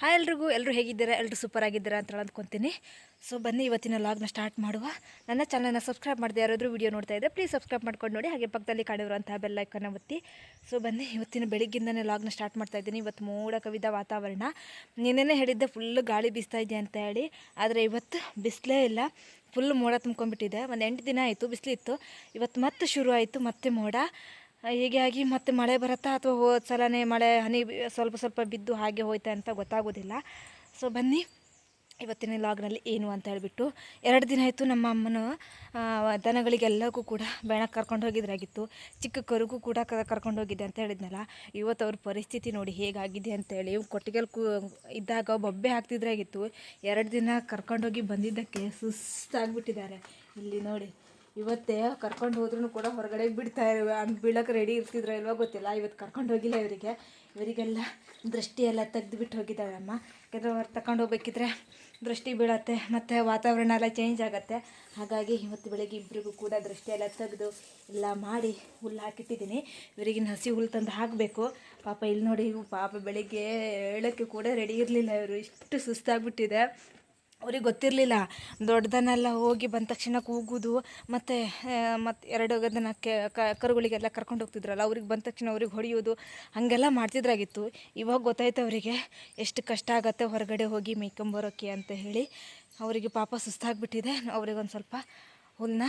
Hi ಎಲ್ರಿಗೂ ಎಲ್ಲರೂ ಹೇಗಿದ್ದೀರಾ? ಎಲ್ಲರೂ ಸೂಪರ್ ಆಗಿದ್ದೀರಾ ಅಂತ ಅಂದ್ಕೊತೀನಿ ಸೊ ಬನ್ನಿ, ಇವತ್ತಿನ ಲಾಗ್ನ ಸ್ಟಾರ್ಟ್ ಮಾಡುವ. ನನ್ನ ಚಾನಲ್ನ ಸಬ್ಸ್ಕ್ರೈಬ್ ಮಾಡದೆ ಯಾರಾದರೂ ವೀಡಿಯೋ ನೋಡ್ತಾ ಇದ್ದರೆ ಪ್ಲೀಸ್ ಸಬ್ಸ್ಕ್ರೈಬ್ ಮಾಡ್ಕೊಂಡು ನೋಡಿ, ಹಾಗೆ ಪಕ್ಕದಲ್ಲಿ ಕಾಣಿರುವಂತಹ ಬೆಲ್ಲೈಕನ್ನ ಒತ್ತಿ. ಸೊ ಬನ್ನಿ, ಇವತ್ತಿನ ಬೆಳಿಗ್ಗಿಂದನೇ ಲಾಗ್ನ ಸ್ಟಾರ್ಟ್ ಮಾಡ್ತಾ ಇದ್ದೀನಿ. ಇವತ್ತು ಮೋಡ ಕವಿದ ವಾತಾವರಣ. ನಿನ್ನೆನೇ ಹೇಳಿದ್ದೆ ಫುಲ್ ಗಾಳಿ ಬೀಸ್ತಾ ಇದೆ ಅಂತ ಹೇಳಿ, ಆದರೆ ಇವತ್ತು ಬಿಸಿಲೇ ಇಲ್ಲ. ಫುಲ್ ಮೋಡ ತುಂಬ್ಕೊಂಡ್ಬಿಟ್ಟಿದೆ. ಒಂದು ಎಂಟು ದಿನ ಆಯಿತು ಬಿಸಿಲಿತ್ತು ಇವತ್ತು ಮತ್ತೆ ಶುರು ಆಯಿತು, ಮತ್ತೆ ಮೋಡ. ಹೀಗಾಗಿ ಮತ್ತೆ ಮಳೆ ಬರುತ್ತಾ ಅಥವಾ ಹೋದ ಸಲನೇ ಮಳೆ ಹನಿ ಸ್ವಲ್ಪ ಸ್ವಲ್ಪ ಬಿದ್ದು ಹಾಗೆ ಹೋಯ್ತಾ ಅಂತ ಗೊತ್ತಾಗೋದಿಲ್ಲ. ಸೊ ಬನ್ನಿ. ಇವತ್ತಿನ ಲಾಗ್ನಲ್ಲಿ ಏನು ಅಂತ ಹೇಳಿಬಿಟ್ಟು ಎರಡು ದಿನ ಆಯಿತು ನಮ್ಮ ಅಮ್ಮನ ದನಗಳಿಗೆಲ್ಲಕ್ಕೂ ಕೂಡ ಬೆಣಕ್ಕೆ ಕರ್ಕೊಂಡು ಹೋಗಿದ್ರಾಗಿತ್ತು. ಚಿಕ್ಕ ಕರುಗೂ ಕೂಡ ಕರ್ಕೊಂಡು ಹೋಗಿದ್ದೆ ಅಂತ ಹೇಳಿದ್ನಲ್ಲ. ಇವತ್ತು ಅವ್ರ ಪರಿಸ್ಥಿತಿ ನೋಡಿ ಹೇಗಾಗಿದೆ ಅಂತೇಳಿ ಕೊಟ್ಟಿಗೆಲ್ ಕೂ ಇದ್ದಾಗ ಬೊಬ್ಬೆ ಹಾಕ್ತಿದ್ರಾಗಿತ್ತು. ಎರಡು ದಿನ ಕರ್ಕೊಂಡೋಗಿ ಬಂದಿದ್ದಕ್ಕೆ ಸುಸ್ತಾಗ್ಬಿಟ್ಟಿದ್ದಾರೆ. ಇಲ್ಲಿ ನೋಡಿ. ಇವತ್ತೇ ಕರ್ಕೊಂಡು ಹೋದ್ರೂ ಕೂಡ ಹೊರಗಡೆ ಬಿಡ್ತಾ ಇರುವ. ಬೀಳಕ್ಕೆ ರೆಡಿ ಇರ್ತಿದ್ರು ಇಲ್ವೋ ಗೊತ್ತಿಲ್ಲ. ಇವತ್ತು ಕರ್ಕೊಂಡು ಹೋಗಿಲ್ಲ ಇವರಿಗೆ. ಇವರಿಗೆಲ್ಲ ದೃಷ್ಟಿ ತೆಗೆದು ಬಿಟ್ಟು ಹೋಗಿದ್ದಾಳೆ ಅಮ್ಮ. ಯಾಕಂದರೆ ಅವ್ರು ತಗೊಂಡು ಹೋಗ್ಬೇಕಿದ್ರೆ ದೃಷ್ಟಿ ಬೀಳತ್ತೆ, ಮತ್ತು ವಾತಾವರಣ ಎಲ್ಲ ಚೇಂಜ್ ಆಗುತ್ತೆ. ಹಾಗಾಗಿ ಇವತ್ತು ಬೆಳಗ್ಗೆ ಇಬ್ಬರಿಗೂ ಕೂಡ ದೃಷ್ಟಿ ಎಲ್ಲ ತೆಗೆದು ಎಲ್ಲ ಮಾಡಿ ಹುಲ್ಲು ಹಾಕಿಟ್ಟಿದ್ದೀನಿ. ಇವರಿಗಿನ ಹಸಿ ಹುಲ್ಲು ತಂದು ಹಾಕಬೇಕು. ಪಾಪ ಇಲ್ಲಿ ನೋಡಿ ಪಾಪ ಬೆಳಿಗ್ಗೆ ಹೇಳೋಕ್ಕೆ ಕೂಡ ರೆಡಿ ಇರಲಿಲ್ಲ ಇವರು. ಇಷ್ಟು ಸುಸ್ತಾಗ್ಬಿಟ್ಟಿದೆ. ಅವ್ರಿಗೆ ಗೊತ್ತಿರಲಿಲ್ಲ. ದೊಡ್ಡದನ್ನೆಲ್ಲ ಹೋಗಿ ಬಂದ ತಕ್ಷಣ ಕೂಗುದು ಮತ್ತು ಮತ್ತು ಎರಡು ಅದನ್ನು ಕರುಗಳಿಗೆಲ್ಲ ಕರ್ಕೊಂಡು ಹೋಗ್ತಿದ್ರಲ್ಲ, ಅವ್ರಿಗೆ ಬಂದ ತಕ್ಷಣ ಅವ್ರಿಗೆ ಹೊಡೆಯೋದು, ಹಾಗೆಲ್ಲ ಮಾಡ್ತಿದ್ರಾಗಿತ್ತು. ಇವಾಗ ಗೊತ್ತಾಯ್ತು ಅವರಿಗೆ ಎಷ್ಟು ಕಷ್ಟ ಆಗತ್ತೆ ಹೊರಗಡೆ ಹೋಗಿ ಮೇಯ್ಕೊಂಬರೋಕೆ ಅಂತ ಹೇಳಿ. ಅವರಿಗೆ ಪಾಪ ಸುಸ್ತಾಗಿಬಿಟ್ಟಿದೆ. ಅವ್ರಿಗೊಂದು ಸ್ವಲ್ಪ ಹುಲ್ಲನ್ನ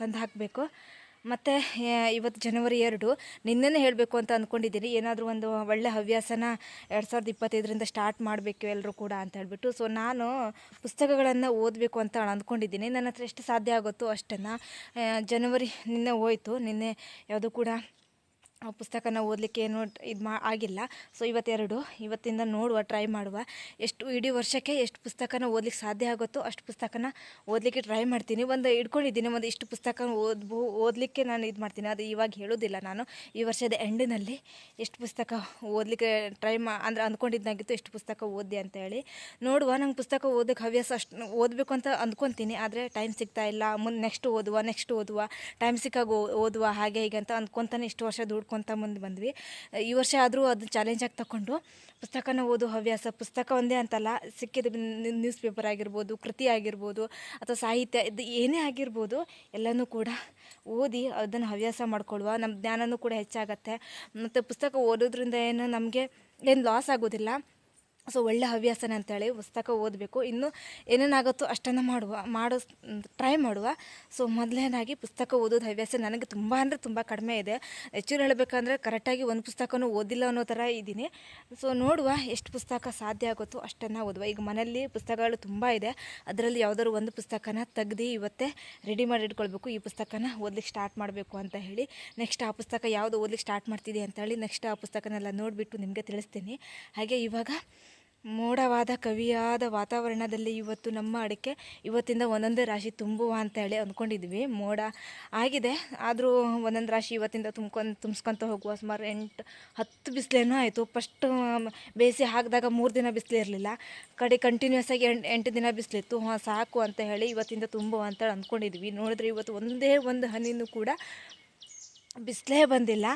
ತಂದು ಹಾಕಬೇಕು. ಮತ್ತು ಇವತ್ತು ಜನವರಿ ಎರಡು. ನಿನ್ನೆನೇ ಹೇಳಬೇಕು ಅಂತ ಅಂದ್ಕೊಂಡಿದ್ದೀನಿ ಏನಾದರೂ ಒಂದು ಒಳ್ಳೆ ಹವ್ಯಾಸನ ಎರಡು ಸಾವಿರದ ಇಪ್ಪತ್ತೈದರಿಂದ ಸ್ಟಾರ್ಟ್ ಮಾಡಬೇಕು ಎಲ್ಲರೂ ಕೂಡ ಅಂತ ಹೇಳಿಬಿಟ್ಟು. ಸೊ ನಾನು ಪುಸ್ತಕಗಳನ್ನು ಓದಬೇಕು ಅಂತ ಅಂದ್ಕೊಂಡಿದ್ದೀನಿ ನನ್ನ ಹತ್ರ ಎಷ್ಟು ಸಾಧ್ಯ ಆಗುತ್ತೋ ಅಷ್ಟನ್ನು ಜನವರಿ ನಿನ್ನೆ ಹೋಯ್ತು. ನಿನ್ನೆ ಯಾವುದು ಕೂಡ ಪುಸ್ತಕನ ಓದಲಿಕ್ಕೆ ಏನು ಇದು ಮಾ, ಆಗಿಲ್ಲ. ಸೊ ಇವತ್ತೆರಡು, ಇವತ್ತಿಂದ ನೋಡುವ ಟ್ರೈ ಮಾಡುವ. ಎಷ್ಟು, ಇಡೀ ವರ್ಷಕ್ಕೆ ಎಷ್ಟು ಪುಸ್ತಕನ ಓದ್ಲಿಕ್ಕೆ ಸಾಧ್ಯ ಆಗುತ್ತೋ ಅಷ್ಟು ಪುಸ್ತಕನ ಓದಲಿಕ್ಕೆ ಟ್ರೈ ಮಾಡ್ತೀನಿ. ಒಂದು ಇಟ್ಕೊಂಡಿದ್ದೀನಿ ಒಂದು ಇಷ್ಟು ಪುಸ್ತಕ ಓದ್ಬೋ, ಓದಲಿಕ್ಕೆ ನಾನು ಇದು ಮಾಡ್ತೀನಿ. ಅದು ಇವಾಗ ಹೇಳೋದಿಲ್ಲ ನಾನು. ಈ ವರ್ಷದ ಎಂಡಿನಲ್ಲಿ ಎಷ್ಟು ಪುಸ್ತಕ ಓದಲಿಕ್ಕೆ ಟ್ರೈ ಮಾ, ಅಂದರೆ ಅಂದ್ಕೊಂಡಿದ್ದಾಗಿತ್ತು ಎಷ್ಟು ಪುಸ್ತಕ ಓದಿ ಅಂತ ಹೇಳಿ. ನೋಡುವ, ನಂಗೆ ಪುಸ್ತಕ ಓದೋಕ್ಕೆ ಹವ್ಯಾಸ ಅಷ್ಟು, ಓದಬೇಕು ಅಂತ ಅಂದ್ಕೊತೀನಿ ಆದರೆ ಟೈಮ್ ಸಿಗ್ತಾ ಇಲ್ಲ. ಮುಂದೆ ನೆಕ್ಸ್ಟ್ ಓದುವ ನೆಕ್ಸ್ಟ್ ಓದುವ. ಟೈಮ್ ಸಿಕ್ಕಾಗ ಓದುವ, ಹಾಗೆ ಹೀಗೆ ಅಂತ ಅಂದ್ಕೊತಾನೆ ಇಷ್ಟು ವರ್ಷ ದುಡ್ಕೊತ ಮುಂದೆ ಬಂದ್ವಿ. ಈ ವರ್ಷ ಆದರೂ ಅದು ಚಾಲೆಂಜ್ ಆಗಿ ತಗೊಂಡು ಪುಸ್ತಕನ ಓದೋ ಹವ್ಯಾಸ, ಪುಸ್ತಕ ಒಂದೇ ಅಂತಲ್ಲ, ಸಿಕ್ಕಿದ ನ್ಯೂಸ್ ಪೇಪರ್ ಆಗಿರ್ಬೋದು, ಕೃತಿ ಆಗಿರ್ಬೋದು ಅಥವಾ ಸಾಹಿತ್ಯ, ಇದು ಏನೇ ಆಗಿರ್ಬೋದು ಎಲ್ಲನೂ ಕೂಡ ಓದಿ ಅದನ್ನು ಹವ್ಯಾಸ ಮಾಡ್ಕೊಳ್ಳುವ ನಮ್ಮ ಜ್ಞಾನನೂ ಕೂಡ ಹೆಚ್ಚಾಗತ್ತೆ. ಮತ್ತು ಪುಸ್ತಕ ಓದೋದ್ರಿಂದ ಏನು ನಮಗೆ ಏನು ಲಾಸ್ ಆಗೋದಿಲ್ಲ. ಸೊ ಒಳ್ಳೆ ಹವ್ಯಾಸನ ಅಂತೇಳಿ ಪುಸ್ತಕ ಓದಬೇಕು. ಇನ್ನು ಏನೇನಾಗುತ್ತೋ ಅಷ್ಟನ್ನು ಮಾಡುವ, ಮಾಡೋ ಟ್ರೈ ಮಾಡುವ. ಸೊ ಮೊದಲನೇದಾಗಿ ಪುಸ್ತಕ ಓದೋದು ಹವ್ಯಾಸ ನನಗೆ ತುಂಬ ಅಂದರೆ ತುಂಬ ಕಡಿಮೆ ಇದೆ. ಆ್ಯಕ್ಚುಲಿ ಹೇಳಬೇಕಂದ್ರೆ ಕರೆಕ್ಟಾಗಿ ಒಂದು ಪುಸ್ತಕನೂ ಓದಿಲ್ಲ ಅನ್ನೋ ಥರ ಇದ್ದೀನಿ. ಸೊ ನೋಡುವ ಎಷ್ಟು ಪುಸ್ತಕ ಸಾಧ್ಯ ಆಗುತ್ತೋ ಅಷ್ಟನ್ನು ಓದುವ. ಈಗ ಮನೆಯಲ್ಲಿ ಪುಸ್ತಕಗಳು ತುಂಬ ಇದೆ. ಅದರಲ್ಲಿ ಯಾವುದಾದ್ರು ಒಂದು ಪುಸ್ತಕನ ತೆಗ್ದು ಇವತ್ತೇ ರೆಡಿ ಮಾಡಿ ಇಟ್ಕೊಳ್ಬೇಕು. ಈ ಪುಸ್ತಕನ ಓದ್ಲಿಕ್ಕೆ ಸ್ಟಾರ್ಟ್ ಮಾಡಬೇಕು ಅಂತ ಹೇಳಿ ನೆಕ್ಸ್ಟ್ ಆ ಪುಸ್ತಕ ಯಾವುದು ಓದ್ಲಿಕ್ಕೆ ಸ್ಟಾರ್ಟ್ ಮಾಡ್ತಿದೆ ಅಂತ ಹೇಳಿ ನೆಕ್ಸ್ಟ್ ಆ ಪುಸ್ತಕನೆಲ್ಲ ನೋಡಿಬಿಟ್ಟು ನಿಮಗೆ ತಿಳಿಸ್ತೀನಿ. ಹಾಗೆ ಇವಾಗ ಮೋಡವಾದ ಕವಿಯಾದ ವಾತಾವರಣದಲ್ಲಿ ಇವತ್ತು ನಮ್ಮ ಅಡಿಕೆ ಇವತ್ತಿಂದ ಒಂದೊಂದೇ ರಾಶಿ ತುಂಬುವ ಅಂತ ಹೇಳಿ ಅಂದ್ಕೊಂಡಿದ್ವಿ. ಮೋಡ ಆಗಿದೆ, ಆದರೂ ಒಂದೊಂದು ರಾಶಿ ಇವತ್ತಿಂದ ತುಂಬ್ಕೊಂಡು, ತುಂಬಿಸ್ಕೊಂತ ಹೋಗುವ ಸುಮಾರು ಎಂಟು, ಹತ್ತು ಬಿಸಿಲೇನೋ ಆಯಿತು. ಫಸ್ಟ್, ಬೇಸಿ ಹಾಕಿದಾಗ ಮೂರು ದಿನ ಬಿಸಿಲು ಇರಲಿಲ್ಲ. ಕಡೆ ಕಂಟಿನ್ಯೂಸ್ ಆಗಿ ಎಂಟು ಎಂಟು ದಿನ ಬಿಸಿಲಿತ್ತು. ಹಾಂ, ಸಾಕು ಅಂತ ಹೇಳಿ ಇವತ್ತಿಂದ ತುಂಬುವ ಅಂತ ಅಂದ್ಕೊಂಡಿದ್ವಿ. ನೋಡಿದ್ರೆ ಇವತ್ತು ಒಂದೇ ಒಂದು ಹನಿನೂ ಕೂಡ ಬಿಸಿಲೇ ಬಂದಿಲ್ಲ.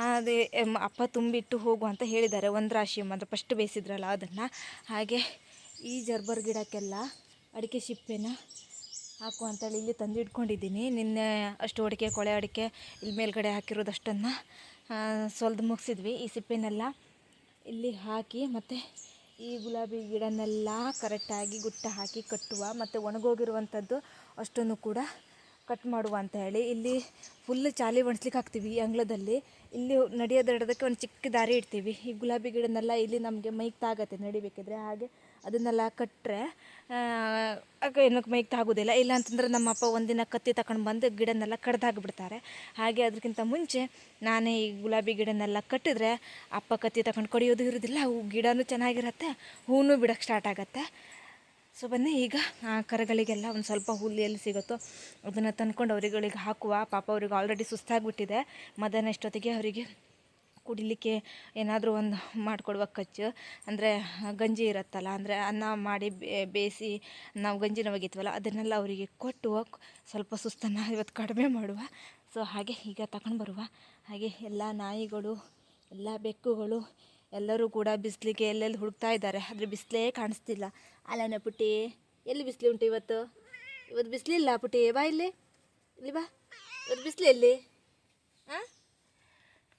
ಅದೇ ಅಪ್ಪ ತುಂಬಿಟ್ಟು ಹೋಗು ಅಂತ ಹೇಳಿದ್ದಾರೆ. ಒಂದು ರಾಶಿ ಮಾತ್ರ ಫಸ್ಟ್ ಬೇಯಿಸಿದ್ರಲ್ಲ ಅದನ್ನು. ಹಾಗೆ ಈ ಜರ್ಬರ್ ಗಿಡಕ್ಕೆಲ್ಲ ಅಡಿಕೆ ಸಿಪ್ಪೆನ ಹಾಕು ಅಂತೇಳಿ ಇಲ್ಲಿ ತಂದು ಇಟ್ಕೊಂಡಿದ್ದೀನಿ ನಿನ್ನೆ ಅಷ್ಟು ಅಡಿಕೆ, ಕೊಳೆ ಅಡಿಕೆ ಇಲ್ಲಿ ಮೇಲ್ಗಡೆ ಹಾಕಿರೋದಷ್ಟನ್ನು ಸೊಲ್ದು ಮುಗಿಸಿದ್ವಿ. ಈ ಸಿಪ್ಪೆನೆಲ್ಲ ಇಲ್ಲಿ ಹಾಕಿ ಮತ್ತು ಈ ಗುಲಾಬಿ ಗಿಡನೆಲ್ಲ ಕರೆಕ್ಟಾಗಿ ಗುಟ್ಟ ಹಾಕಿ ಕಟ್ಟುವ ಮತ್ತು ಒಣಗೋಗಿರುವಂಥದ್ದು ಅಷ್ಟನ್ನು ಕೂಡ ಕಟ್ ಮಾಡುವ ಅಂತ ಹೇಳಿ ಇಲ್ಲಿ ಫುಲ್ ಚಾಲಿ ಒಣಸ್ಲಿಕ್ಕೆ ಹಾಕ್ತೀವಿ ಈ ಅಂಗಳದಲ್ಲಿ. ಇಲ್ಲಿ ನಡೆಯೋದಕ್ಕೆ ಒಂದು ಚಿಕ್ಕ ದಾರಿ ಇಡ್ತೀವಿ. ಈ ಗುಲಾಬಿ ಗಿಡನೆಲ್ಲ ಇಲ್ಲಿ ನಮಗೆ ಮೈಕ್ ತಾಗತ್ತೆ ನಡಿಬೇಕಿದ್ರೆ. ಹಾಗೆ ಅದನ್ನೆಲ್ಲ ಕಟ್ಟರೆ ಏನಕ್ಕೆ ಮೈಕ್ ತಾಗೋದಿಲ್ಲ ಇಲ್ಲ ಅಂತಂದ್ರೆ ನಮ್ಮ ಅಪ್ಪ ಒಂದಿನ ಕತ್ತಿ ತಗೊಂಡು ಬಂದು ಗಿಡನೆಲ್ಲ ಕಡ್ದಾಗ್ಬಿಡ್ತಾರೆ. ಹಾಗೆ ಅದಕ್ಕಿಂತ ಮುಂಚೆ ನಾನೇ ಈ ಗುಲಾಬಿ ಗಿಡನೆಲ್ಲ ಕಟ್ಟಿದ್ರೆ ಅಪ್ಪ ಕತ್ತಿ ತಗೊಂಡು ಕೊಡಿಯೋದು ಇರೋದಿಲ್ಲ. ಹೂ ಗಿಡನೂ ಚೆನ್ನಾಗಿರತ್ತೆ ಹೂವು ಬಿಡೋಕ್ಕೆ ಸ್ಟಾರ್ಟ್ ಆಗುತ್ತೆ. ಸೊ ಬನ್ನಿ, ಈಗ ಕರಗಳಿಗೆಲ್ಲ ಒಂದು ಸ್ವಲ್ಪ ಹುಲ್ಲು ಎಲ್ಲಿ ಸಿಗುತ್ತೋ, ಅದನ್ನು ತಂದ್ಕೊಂಡು ಅವರುಗಳಿಗೆ ಹಾಕುವ. ಪಾಪ ಅವ್ರಿಗೆ ಆಲ್ರೆಡಿ ಸುಸ್ತಾಗಿಬಿಟ್ಟಿದೆ. ಮಧ್ಯಾಹ್ನ ಇಷ್ಟೊತ್ತಿಗೆ ಅವರಿಗೆ ಕುಡಿಲಿಕ್ಕೆ ಏನಾದರೂ ಒಂದು ಮಾಡಿಕೊಡುವ ಕಚ್ಚು. ಅಂದರೆ, ಗಂಜಿ ಇರುತ್ತಲ್ಲ, ಅಂದರೆ ಅನ್ನ ಮಾಡಿ ಬೇಯಿಸಿ ನಾವು ಗಂಜಿ ಒಗಿತೀವಲ್ಲ, ಅದನ್ನೆಲ್ಲ ಅವರಿಗೆ ಕೊಟ್ಟು ಸ್ವಲ್ಪ ಸುಸ್ತನ್ನು ಇವತ್ತು ಕಡಿಮೆ ಮಾಡುವ. ಸೊ ಹಾಗೆ ಈಗ ತಗೊಂಡು ಬರುವ. ಹಾಗೆ ಎಲ್ಲ ನಾಯಿಗಳು, ಎಲ್ಲ ಬೆಕ್ಕುಗಳು ಎಲ್ಲರೂ ಕೂಡ ಬಿಸಿಲಿಗೆ ಎಲ್ಲೆಲ್ಲಿ ಹುಡುಕ್ತಾ ಇದ್ದಾರೆ, ಆದರೆ ಬಿಸಿಲೇ ಕಾಣಿಸ್ತಿಲ್ಲ. ಅಲ್ಲನ ಪುಟ್ಟಿ, ಎಲ್ಲಿ ಬಿಸಿಲು ಉಂಟು ಇವತ್ತು? ಇವತ್ತು ಬಿಸಿಲಿಲ್ಲ ಪುಟ್ಟಿ, ಬಾ ಇಲ್ಲಿ. ಇಲ್ಲಿ ಬಾ. ಇವತ್ತು ಬಿಸಿಲು ಎಲ್ಲಿ? ಹಾಂ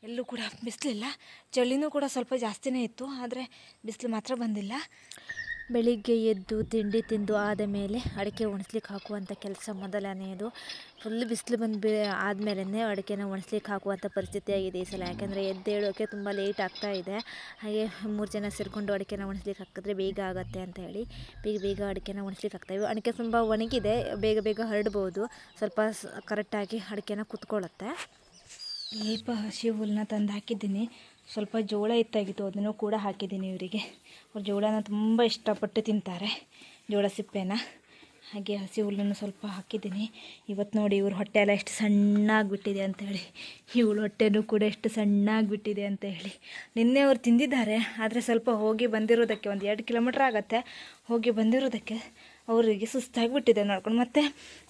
ಎಲ್ಲೂ ಕೂಡ ಬಿಸಿಲಿಲ್ಲ. ಚಳಿನೂ ಕೂಡ ಸ್ವಲ್ಪ ಜಾಸ್ತಿನೇ ಇತ್ತು, ಆದರೆ ಬಿಸಿಲು ಮಾತ್ರ ಬಂದಿಲ್ಲ. ಬೆಳಿಗ್ಗೆ ಎದ್ದು ತಿಂಡಿ ತಿಂದು ಆದ ಮೇಲೆ ಅಡಿಕೆ ಒಣಸ್ಲಿಕ್ಕೆ ಹಾಕುವಂಥ ಕೆಲಸ ಮೊದಲನೆಯದು. ಫುಲ್ ಬಿಸಿಲು ಬಂದು ಬಿ ಆದಮೇಲೆ ಅಡಿಕೆನ ಒಣಸ್ಲಿಕ್ಕೆ ಹಾಕುವಂಥ ಪರಿಸ್ಥಿತಿ ಆಗಿದೆ ಈ ಸಲ. ಯಾಕೆಂದರೆ ಎದ್ದೇಳೋಕ್ಕೆ ತುಂಬ ಲೇಟ್ ಆಗ್ತಾ ಇದೆ. ಹಾಗೆ ಮೂರು ಜನ ಸೇರಿಕೊಂಡು ಅಡಿಕೆನ ಒಣಸ್ಲಿಕ್ಕೆ ಹಾಕಿದ್ರೆ ಬೇಗ ಆಗುತ್ತೆ ಅಂತ ಹೇಳಿ ಬೇಗ ಬೇಗ ಅಡಿಕೆನ ಒಣಸ್ಲಿಕ್ಕೆ ಇವೆ ಅಡಿಕೆ ತುಂಬ ಒಣಗಿದೆ, ಬೇಗ ಬೇಗ ಹರಡ್ಬೋದು. ಸ್ವಲ್ಪ ಕರೆಕ್ಟಾಗಿ ಅಡಿಕೆನ ಕುತ್ಕೊಳ್ಳುತ್ತೆ. ಲೇಪ ಹಸಿ ಹುಲ್ಲನ್ನ ತಂದು ಹಾಕಿದ್ದೀನಿ ಸ್ವಲ್ಪ ಜೋಳ ಇತ್ತಾಗಿತ್ತು ಅದನ್ನು ಕೂಡ ಹಾಕಿದ್ದೀನಿ ಇವರಿಗೆ. ಅವ್ರು ಜೋಳನ ತುಂಬ ಇಷ್ಟಪಟ್ಟು ತಿಂತಾರೆ, ಜೋಳ ಸಿಪ್ಪೆನ. ಹಾಗೆ ಹಸಿ ಹುಲ್ಲನ್ನು ಸ್ವಲ್ಪ ಹಾಕಿದ್ದೀನಿ. ಇವತ್ತು ನೋಡಿ ಇವ್ರ ಹೊಟ್ಟೆ ಎಲ್ಲ ಎಷ್ಟು ಸಣ್ಣಾಗಿಬಿಟ್ಟಿದೆ ಅಂತೇಳಿ ಇವಳು ಹೊಟ್ಟೆನೂ ಕೂಡ ಎಷ್ಟು ಸಣ್ಣಾಗಿಬಿಟ್ಟಿದೆ ಅಂತ ಹೇಳಿ. ನಿನ್ನೆ ಅವ್ರು ತಿಂದಿದ್ದಾರೆ, ಆದರೆ ಸ್ವಲ್ಪ ಹೋಗಿ ಬಂದಿರೋದಕ್ಕೆ ಒಂದು ಎರಡು ಕಿಲೋಮೀಟ್ರ್ ಆಗುತ್ತೆ. ಹೋಗಿ ಬಂದಿರೋದಕ್ಕೆ ಅವರಿಗೆ ಸುಸ್ತಾಗಿಬಿಟ್ಟಿದೆ ನೋಡ್ಕೊಂಡು. ಮತ್ತು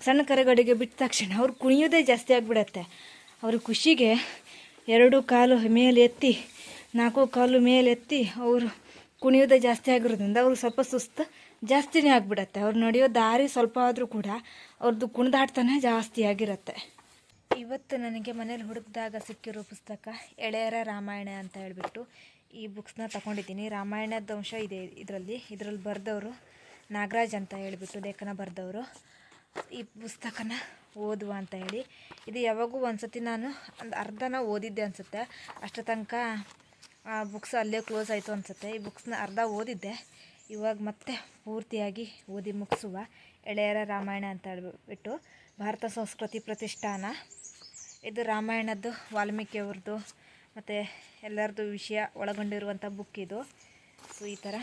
ಸಣ್ಣ ಕರೆಗಡೆಗೆ ಬಿಟ್ಟ ತಕ್ಷಣ ಅವ್ರು ಕುಣಿಯೋದೇ ಜಾಸ್ತಿ ಆಗಿಬಿಡತ್ತೆ. ಅವ್ರ ಖುಷಿಗೆ ಎರಡು ಕಾಲು ಮೇಲೆ ಎತ್ತಿ, ನಾಲ್ಕು ಕಾಲು ಮೇಲೆ ಎತ್ತಿ ಅವರು ಕುಣಿಯೋದೇ ಜಾಸ್ತಿ ಆಗಿರೋದ್ರಿಂದ ಅವ್ರಿಗೆ ಸ್ವಲ್ಪ ಸುಸ್ತು ಜಾಸ್ತಿನೇ ಆಗಿಬಿಡತ್ತೆ. ಅವ್ರು ನಡೆಯೋ ದಾರಿ ಸ್ವಲ್ಪ ಆದರೂ ಕೂಡ ಅವ್ರದ್ದು ಕುಣಿದಾಡ್ತಾನೆ ಜಾಸ್ತಿ ಆಗಿರುತ್ತೆ. ಇವತ್ತು ನನಗೆ ಮನೇಲಿ ಹುಡುಕಿದಾಗ ಸಿಕ್ಕಿರೋ ಪುಸ್ತಕ ಎಳೆಯರ ರಾಮಾಯಣ ಅಂತ ಹೇಳಿಬಿಟ್ಟು ಈ ಬುಕ್ಸ್ನ ತಗೊಂಡಿದ್ದೀನಿ. ರಾಮಾಯಣದ ಅಂಶ ಇದೆ ಇದರಲ್ಲಿ. ಇದರಲ್ಲಿ ಬರೆದವರು ನಾಗರಾಜ್ ಅಂತ ಹೇಳಿಬಿಟ್ಟು ಲೇಖನ ಬರೆದವರು. ಈ ಪುಸ್ತಕನ ಓದುವ ಅಂತ ಹೇಳಿ. ಇದು ಯಾವಾಗೂ ಒಂದ್ಸತಿ ನಾನು ಒಂದು ಅರ್ಧನ ಓದಿದ್ದೆ ಅನಿಸುತ್ತೆ. ಅಷ್ಟರ ತನಕ, ಆ ಬುಕ್ಸ್ ಅಲ್ಲೇ ಕ್ಲೋಸ್ ಆಯಿತು ಅನಿಸುತ್ತೆ. ಈ ಬುಕ್ಸ್ನ ಅರ್ಧ ಓದಿದ್ದೆ. ಇವಾಗ ಮತ್ತೆ ಪೂರ್ತಿಯಾಗಿ ಓದಿ ಮುಗಿಸುವ. ಎಳೆಯರ ರಾಮಾಯಣ ಅಂತ ಹೇಳ್ಬಿಟ್ಟು ಭಾರತ ಸಂಸ್ಕೃತಿ ಪ್ರತಿಷ್ಠಾನ. ಇದು ರಾಮಾಯಣದ್ದು, ವಾಲ್ಮೀಕಿಯವ್ರದ್ದು, ಮತ್ತು ಎಲ್ಲರದ್ದು ವಿಷಯ ಒಳಗೊಂಡಿರುವಂಥ ಬುಕ್ ಇದು. ಸೊ ಈ ಥರ.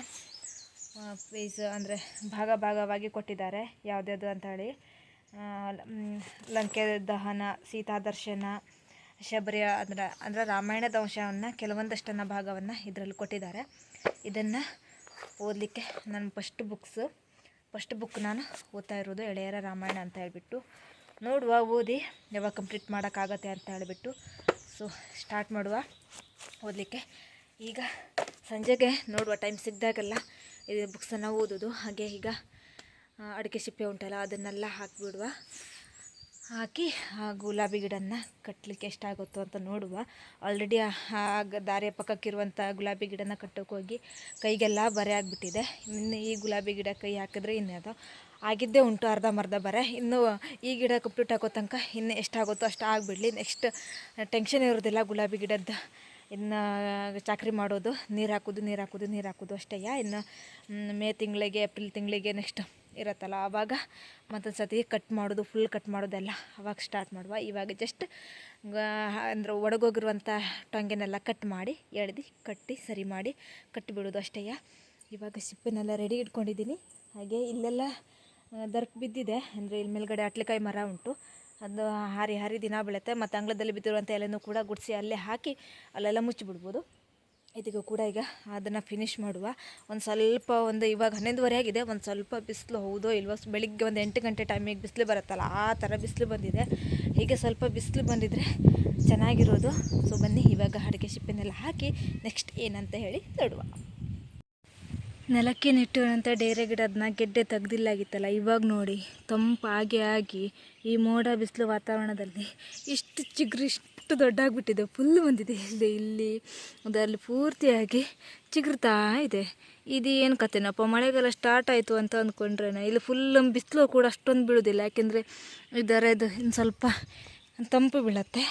ಪೇಜ್ ಅಂದರೆ ಭಾಗ ಭಾಗವಾಗಿ ಕೊಟ್ಟಿದ್ದಾರೆ, ಯಾವುದ್ಯಾವುದು ಅಂತ ಹೇಳಿ. ಲಂಕೆ ದಹನ, ಸೀತಾ ದರ್ಶನ ಶಬರಿಯ ಅಂದ್ರೆ, ಅಂದರೆ ರಾಮಾಯಣದ ಅಂಶವನ್ನು ಕೆಲವೊಂದಷ್ಟನ್ನು ಭಾಗವನ್ನು ಇದರಲ್ಲಿ ಕೊಟ್ಟಿದ್ದಾರೆ. ಇದನ್ನು ಓದಲಿಕ್ಕೆ ನನ್ನ ಫಸ್ಟ್ ಬುಕ್ಸು ಫಸ್ಟ್ ಬುಕ್ ನಾನು ಓದ್ತಾ ಇರೋದು ಎಳೆಯರ ರಾಮಾಯಣ ಅಂತ ಹೇಳಿಬಿಟ್ಟು. ನೋಡುವ, ಓದಿ, ಯಾವಾಗ ಕಂಪ್ಲೀಟ್ ಮಾಡೋಕ್ಕಾಗತ್ತೆ ಅಂತ ಹೇಳಿಬಿಟ್ಟು. ಸೊ ಸ್ಟಾರ್ಟ್ ಮಾಡುವ, ಓದಲಿಕ್ಕೆ. ಈಗ ಸಂಜೆಗೆ ನೋಡುವ ಟೈಮ್ ಸಿಕ್ಕಿದಾಗೆಲ್ಲ ಇದು ಬುಕ್ಸನ್ನು ಓದೋದು. ಹಾಗೆ ಈಗ ಅಡಿಕೆ ಸಿಪ್ಪೆ ಉಂಟಲ್ಲ, ಅದನ್ನೆಲ್ಲ ಹಾಕಿಬಿಡುವ. ಹಾಕಿ, ಆ, ಗುಲಾಬಿ ಗಿಡನ ಕಟ್ಟಲಿಕ್ಕೆ ಎಷ್ಟಾಗುತ್ತೋ ಅಂತ ನೋಡುವ. ಆಲ್ರೆಡಿ ಆ ದಾರಿಯ ಪಕ್ಕಕ್ಕಿರುವಂಥ ಗುಲಾಬಿ ಗಿಡನ ಕಟ್ಟೋಕೆ ಹೋಗಿ ಕೈಗೆಲ್ಲ ಬರೆ ಆಗಿಬಿಟ್ಟಿದೆ. ಇನ್ನು ಈ ಗುಲಾಬಿ ಗಿಡ ಕೈ ಹಾಕಿದ್ರೆ ಇನ್ನು ಅದು ಆಗಿದ್ದೇ ಉಂಟು, ಅರ್ಧ ಮರ್ಧ ಬರೆ. ಇನ್ನು ಈ ಗಿಡ ಕಂಪ್ಲೀಟ್ ಆಗೋ ತನಕ ಇನ್ನು ಎಷ್ಟಾಗುತ್ತೋ ಅಷ್ಟು ಆಗಿಬಿಡಲಿ. ನೆಕ್ಸ್ಟ್ ಟೆನ್ಷನ್ ಇರೋದಿಲ್ಲ ಗುಲಾಬಿ ಗಿಡದ್ದು. ಇನ್ನು ಚಾಕ್ರಿ ಮಾಡೋದು, ನೀರು ಹಾಕೋದು ನೀರು ಹಾಕೋದು ನೀರು ಹಾಕೋದು ಅಷ್ಟೇ ಇನ್ನು ಮೇ ತಿಂಗಳಿಗೆ, ಏಪ್ರಿಲ್ ತಿಂಗಳಿಗೆ ನೆಕ್ಸ್ಟ್ ಇರುತ್ತಲ್ಲ ಆವಾಗ ಮತ್ತೊಂದು ಸತಿ ಕಟ್ ಮಾಡೋದು ಫುಲ್ ಕಟ್ ಮಾಡೋದೆಲ್ಲ ಅವಾಗ ಸ್ಟಾರ್ಟ್ ಮಾಡುವ. ಇವಾಗ ಜಸ್ಟ್ ಅಂದರೆ ಒಡಗೋಗಿರುವಂಥ ಟೊಂಗೆನೆಲ್ಲ ಕಟ್ ಮಾಡಿ, ಎಳ್ದು, ಕಟ್ಟಿ, ಸರಿ ಮಾಡಿ ಕಟ್ಟಿಬಿಡೋದು ಅಷ್ಟೇ ಇವಾಗ ಸಿಪ್ಪೆನೆಲ್ಲ ರೆಡಿ ಇಟ್ಕೊಂಡಿದ್ದೀನಿ ಹಾಗೆ ಇಲ್ಲೆಲ್ಲ ದರ್ಕ್ ಬಿದ್ದಿದೆ. ಅಂದರೆ ಇಲ್ಲಿ ಮೇಲ್ಗಡೆ ಅಟ್ಲಿಕಾಯಿ ಮರ ಉಂಟು. ಅದು ಹಾರಿ ಹಾರಿ ದಿನ ಬೀಳುತ್ತೆ ಮತ್ತು ಅಂಗಳದಲ್ಲಿ ಬಿದ್ದಿರುವಂಥ ಎಲೆನೂ ಕೂಡ ಗುಡಿಸಿ ಅಲ್ಲೇ ಹಾಕಿ ಅಲ್ಲೆಲ್ಲ ಮುಚ್ಚಿಬಿಡ್ಬೋದು. ಇದಕ್ಕೂ ಕೂಡ ಈಗ ಅದನ್ನು ಫಿನಿಷ್ ಮಾಡುವ. ಒಂದು ಸ್ವಲ್ಪ ಒಂದು ಇವಾಗ ಹನ್ನೊಂದುವರೆ ಆಗಿದೆ. ಒಂದು ಸ್ವಲ್ಪ ಬಿಸಿಲು ಹೌದೋ ಇಲ್ವೋ ಬೆಳಿಗ್ಗೆ ಒಂದು ಎಂಟು ಗಂಟೆ ಟೈಮಿಗೆ ಬಿಸಿಲು ಬರುತ್ತಲ್ಲ, ಆ ಥರ ಬಿಸಿಲು ಬಂದಿದೆ. ಹೀಗೆ ಸ್ವಲ್ಪ ಬಿಸಿಲು ಬಂದಿದ್ರೆ ಚೆನ್ನಾಗಿರೋದು. ಸೊ ಬನ್ನಿ, ಇವಾಗ ಅಡುಗೆ ಶಿಪ್ಪಿನೆಲ್ಲ ಹಾಕಿ ನೆಕ್ಸ್ಟ್ ಏನಂತ ಹೇಳಿ ನೋಡುವ. ನೆಲಕ್ಕೆ ನೆಟ್ಟಿರುವಂಥ ಡೇರೆ ಗಿಡದನ್ನ ಗೆಡ್ಡೆ ತೆಗ್ದಿಲ್ಲಾಗಿತ್ತಲ್ಲ, ಇವಾಗ ನೋಡಿ, ತಂಪಾಗಿ ಆಗಿ ಈ ಮೋಡ ಬಿಸಿಲು ವಾತಾವರಣದಲ್ಲಿ ಇಷ್ಟು ಚಿಗುರು, ಇಷ್ಟು ದೊಡ್ಡಾಗ್ಬಿಟ್ಟಿದೆ ಫುಲ್ ಬಂದಿದೆ. ಇಲ್ಲಿ ಇಲ್ಲಿ, ಅದರಲ್ಲಿ ಪೂರ್ತಿಯಾಗಿ ಚಿಗುರ್ತಾ ಇದೆ. ಇದು ಏನು ಕತೆನಪ್ಪ, ಮಳೆಗಾಲ ಸ್ಟಾರ್ಟ್ ಆಯಿತು ಅಂತ ಅಂದ್ಕೊಂಡ್ರೆ ಇಲ್ಲಿ ಫುಲ್ ಬಿಸಿಲು ಕೂಡ ಅಷ್ಟೊಂದು ಬೀಳೋದಿಲ್ಲ, ಯಾಕೆಂದರೆ ಇದರ ಇದು ಇನ್ನು ಸ್ವಲ್ಪ ತಂಪು ಬೀಳತ್ತೆ.